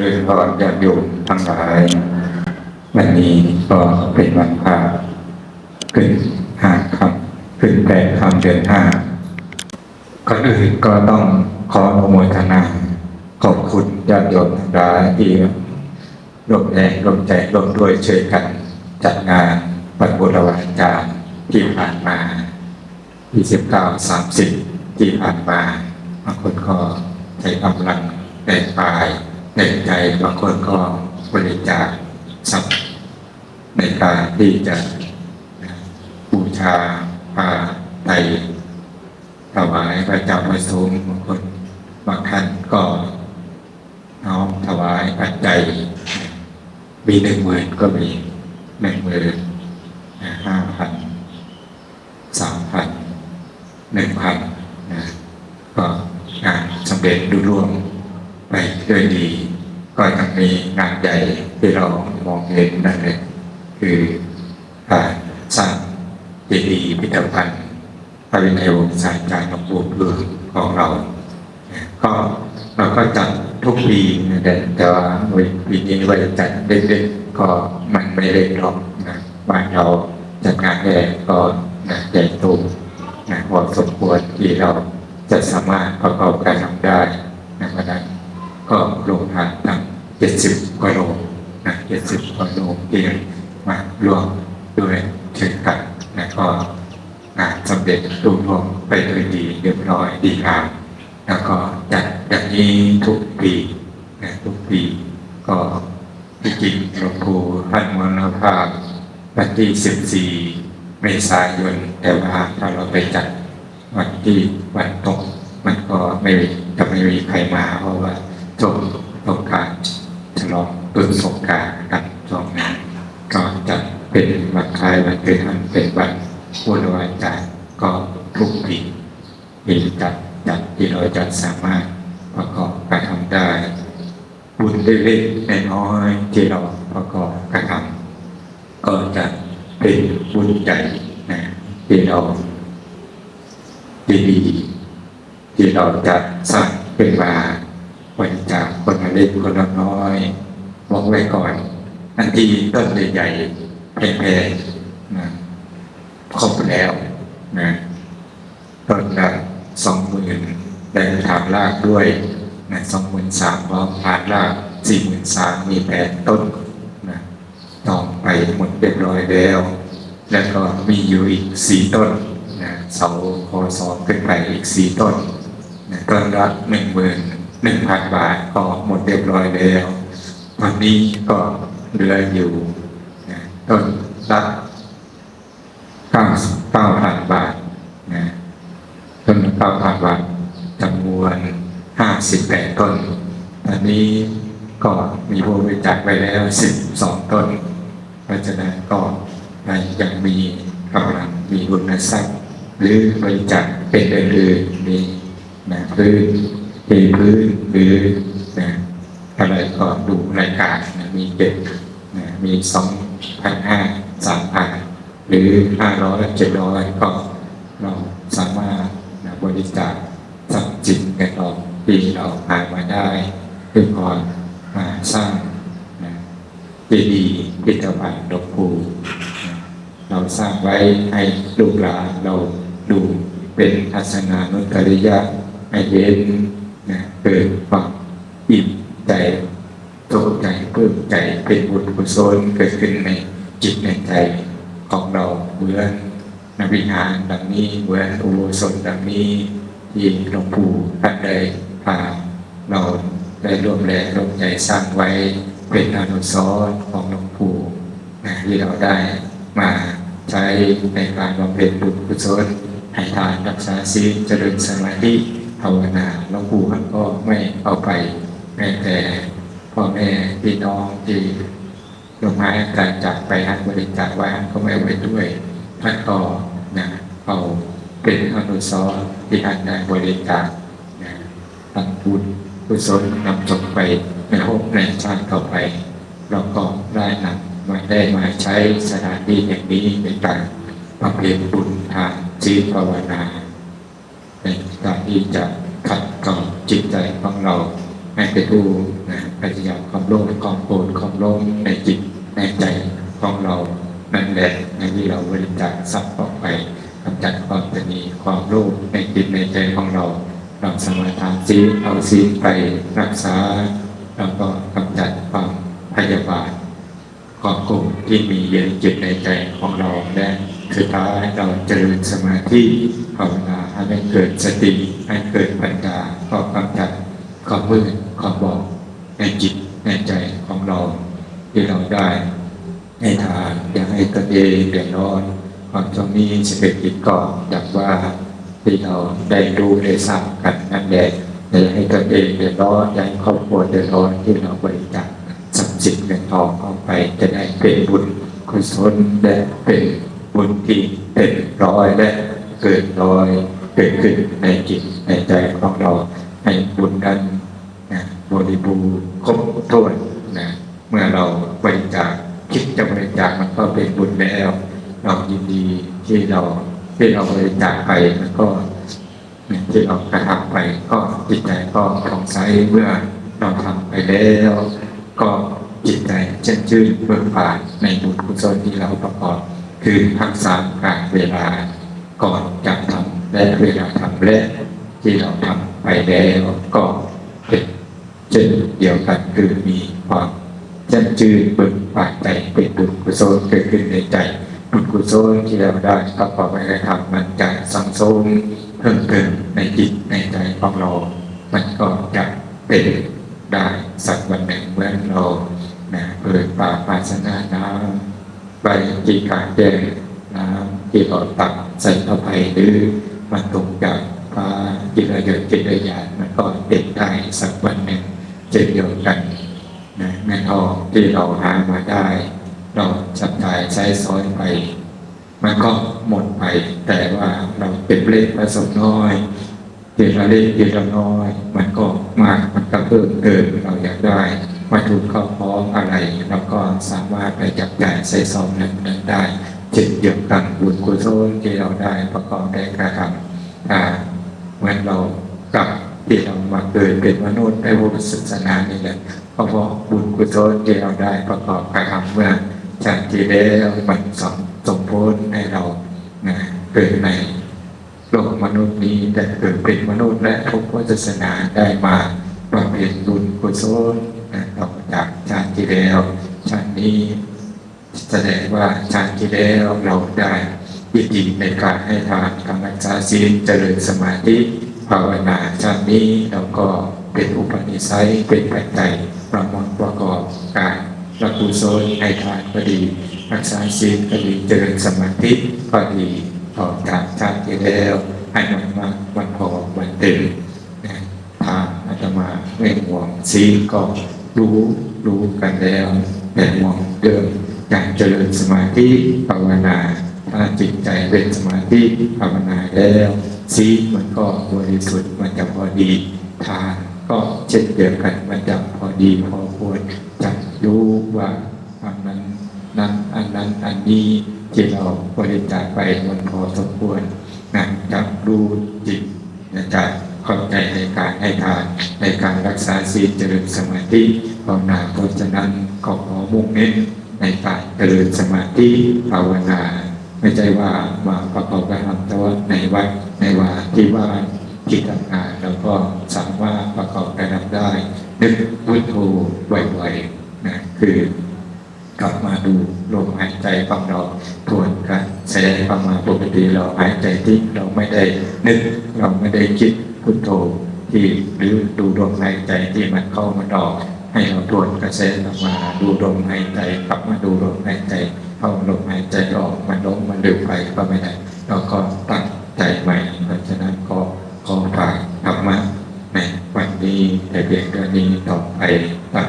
ริญพรญาติโยมทั้งหลายวันนี้ก็เป็นวันพระขึ้นห้าคำขึ้นแปดคำเดือนห้าก่อนอื่นก็ต้องขออนุโมทนา ขอบคุณญาติโยมทั้งหลายที่ร่วมแรงร่วมใจร่วมด้วยช่วยกันจัดงานบรรบุรวาจารย์ที่ผ่านมา29 30 ที่ผ่านมาบางคนก็ใช้กำลังแรงกาย แรงใจบางคนก็บริจาคทรัพย์ในการที่จะบูชาพาไตรถวายพระเจ้าพระสงฆ์บางคนบางท่านก็น้อมถวายปัจจัย มีหนึ่งหมื่นก็มีหนึ่งหมื่นห้าพันสามพันหนึ่งพันนะก็งานสำเร็จดุร่วงไปด้วยดี ก็ยังมีงานใหญ่ที่เรามองเห็นนั่นเองคือการสร้างเจดีย์พิพิธภัณฑ์พระวินัยวงศ์สายการหลวงปู่หลวงของเรา ก็เราก็จัดทุกปีนะแต่แต่ว่าปีนี้ว่าจัดเล็กๆก็มันไม่เล็กหรอกนะบ้านเราจัดงานแรกก็นะใหญ่โตนะพอสมควรที่เราจะสามารถประกอบการทำได้นะเพราะฉะนั้นก็ลงทานทั้งเจ็ดสิบกว่าโลนะเจ็ดสิบกว่าโลที่มารวมด้วยเช่นกันนะก็งานสำเร็จรุ่ร่วงไปโดยดีเรียบร้อยดีงามแล้วก็จัดอย่างนี้ทุกปีนะทุกปีก็ที่จริงหลวงปู่ท่านมรณภาพวันที่สิบสี่เมษายนแต่ว่าถ้าเราไปจัดวันที่วันตกมันก็ไม่จะไม่มีใครมาเพราะว่าช่วงสงการ ลองตุนสงกรารกันช่วงนั้นก็จะเป็นวันคล้ายวันเกิดมันเป็นวันพุทธวัจันทร์ก็ทุกปีมีจัดจัดที่เราจะสามารถประกอบการทำได้บุญเล็กๆน้อยๆที่เราประกอบการทำก็จะเป็นบุญใหญ่นะที่เราดีๆที่เราจะสร้างเป็นมา บริจาคคนละเล็กคนละน้อยมองไว้ก่อน อันที่ต้นใหญ่ๆแพงๆนะครบแล้วนะต้นละสองหมื่นได้ถามรากด้วยนะสองหมื่นสามพร้อมผ่านรากสี่หมื่นสามมีแปดต้นนะตองไปหมดเรียบร้อยแล้ว แล้วก็มีอยู่อีกสี่ต้นนะเสาคอสองขึ้นไปอีกสี่ต้นนะต้นละหนึ่งหมื่น หนึ่งพันบาทก็หมดเรียบร้อยแล้ว วันนี้ก็เหลืออยู่ต้นละเก้าเก้าพันบาทนะต้นเก้าพันบาทจำนวนห้าสิบแปดต้นตอนนี้ก็มีผู้บริจาคไปแล้วสิบสองต้น เพราะฉะนั้นก็ยังมีกำลังมีบุญทรัพย์หรือบริจาคเป็นอื่นๆมีนะพื้น เทพื้นหรือนะอะไรก็ดูรายการนะมีเจ็ดนะมีสองพันห้าสามพันหรือห้าร้อยเจ็ดร้อยก็เราสามารถนะบริจาคทรัพย์สินกันเราที่เราหามาได้เพื่อก่อมาสร้างนะเจดีย์พิพิธภัณฑ์หลวงปู่เราสร้างไว้ให้ลูกหลานเราดูเป็นทัศนานุตริยะให้เห็น นะเกิดความอิ่มใจตกใจเพิ่มใจเป็นบุญกุศลเกิดขึ้นในจิตในใจของเราเหมือนนวิหารดังนี้เหมือนอุโบสถดังนี้ที่หลวงปู่ท่านได้พาเราได้ร่วมแรงร่วมใจสร้างไว้เป็นอนุสรณ์ของหลวงปู่นะที่เราได้มาใช้ในการบำเพ็ญบุญกุศลให้ทานรักษาศีลเจริญสมาธิ ภาวนาหลวงปู่ท่านก็ไม่เอาไปแม้แต่พ่อแม่พี่น้องที่ลงมาการจากไปหันบริจาคไว้ท่านก็ไม่เอาไปด้วยท่านก็นะเอาเป็นอนุสรณ์ที่ท่านได้บริจาคนะทำบุญกุศลนำจบไปในภพในชาติต่อไป เราก็ได้นำมาได้มาใช้สถานที่แห่งนี้ในการบำเพ็ญบุญทางจีตภาวนา ในการที่จะขัดเกลาจิตใจของเราให้ไปดูนะพยายามความโลภความโกรธความหลงในจิตในใจของเรานั่นแหละในที่เราบริจาคทรัพย์ออกไปกำจัดความตนีความโลภในจิตในใจของเราเราสมาทานศีเอาศีไปรักษาแล้วก็กำจัดความพยาบาทความโกรธที่มีอยู่ในจิตในใจของเราและ สุดท้ายเราเจริญสมาธิภาวนาให้เกิดสติให้เกิดปัญญาก็กำจัดความมืดความบอดในจิตในใจของเราที่เราได้ให้ทานอยากให้ตนเองเดือดร้อนความช่วงนี้เศรษฐกิจก็อยากว่าที่เราได้รู้ได้ทราบกันนั่นแหละอยากให้ตนเองเดือดร้อนอยากให้ครอบครัวเดือดร้อนที่เราบริจาคทรัพย์สินเงินทองเอาไปจะได้เป็นบุญกุศลและเป็น บุญที่เป็นร้อยและเกิดร้อยเกิดขึ้นในจิตในใจของเรา ให้บุญนั้นนะบริบูรณ์ครบถ้วนนะเมื่อเราบริจาคคิดจะบริจาคมันก็เป็นบุญแล้ว เรายินดีที่เราที่เราบริจาคไปแล้วก็ที่เรากระทำไปก็จิตใจก็ผ่องใสเมื่อเราทำไปแล้ว ก็จิตใจเช่นชื่นเบิกบานในบุญกุศลที่เราประกอบ คือทักษะการเวลาก่อนจะทำและเวลาทำและที่เราทำไปแล้วก็เป็นเช่นเดียวกันคือมีความเช่นชื่นเบิกบานใจเป็นบุญกุศลเกิดขึ้นในใจบุญกุศลที่เราได้ประกอบไปในธรรมมันจะสังสมเพิ่มเติมในจิตในใจของเรา มันก็จะเป็นได้สักวันหนึ่งเมื่อเรานะเปิดป่าภาชนะน้ำ ใบจีกางแจ้งน้ำที่เราตักใส่เข้าไปหรือมันตกจากฟ้าจิตระยนจิตระยานมันก็เป็นได้สักวันหนึ่งเช่นเดียวกันนะแม่ทองที่เราหามาได้ เราจับจ่ายใช้สอยไป มันก็หมดไป แต่ว่าเราเป็นเลขผสมน้อยเทีละเล็กทีละน้อย มันก็มากมันก็เพิ่มเติมเราอยากได้ วัตถุเข้าพ้ออะไรเราก็สามารถไปจับจ่ายใช้สอยนั้นนั้นได้เช่นเดียวกันบุญกุศลที่เราได้ประกอบได้กระทำเหมือนเรากลับที่เรามาเกิดเป็นมนุษย์ในพุทธศาสนานี่แหละเพราะว่าบุญกุศลที่เราได้ประกอบกระทำเมื่อชาติที่แล้วมันสมสมโพธิให้เรานะเกิดในโลกมนุษย์นี้แต่เกิดเป็นมนุษย์และพบพุทธศาสนาได้มาบำเพ็ญบุญกุศล นะต่อจากชาติที่แล้วชาตินี้แสดงว่าชาติที่แล้วเราได้ยินดีในการให้ทานการรักษาศีลเจริญสมาธิภาวนาชาตินี้เราก็เป็นอุปนิสัยเป็นปัจจัยประมวลประกอบการรักกุศลให้ทานก็ดี รักษาศีลก็ดีเจริญสมาธิก็ดีต่อจากชาติที่แล้วให้มันมากมันพอมันเต็มทางอาตมาไม่ห่วงศีลก็ รู้รู้กันแล้วแต่ห่วงเดิมการเจริญสมาธิภาวนาถ้าจิตใจเป็นสมาธิภาวนาแล้วศีมันก็บริสุทธิ์มันจะพอดีทานก็เช่นเดียวกันมันจะพอดีพอควรจะรู้ว่าอันนั้นนั้นอันนั้นอันนี้ที่เราบริจาคไปมันพอสมควรนะจะรู้จิตนะจะเข้าใจใน ให้ทานในการรักษาศีลเจริญสมาธิภาวนาเพราะฉะนั้นก็ขอมุ่งเน้นในการเจริญสมาธิภาวนา ไม่ใช่ว่ามาประกอบการทำแต่ว่าในวัดในวาที่ว่านที่ทำงานเราก็สามารถประกอบการทำได้ นึกพุทโธไวๆนะคือกลับมาดูลมหายใจของเราทวนกันแสดงความมาปกติเราหายใจที่เราไม่ได้นึกเราไม่ได้คิดพุทโธ ที่หรือดูลมหายใจที่มันเข้ามาดอกให้เราตรวจกระแสกลับมาดูลมหายใจกลับมาดูลมหายใจเข้าลมหายใจออกมันล้มมันเร็วไปก็ไม่ได้เราก็ตั้งใจใหม่เพราะฉะนั้นก็ขอฝากธรรมะในวันนี้แต่เพียงเท่านี้ต่อไปตั้ง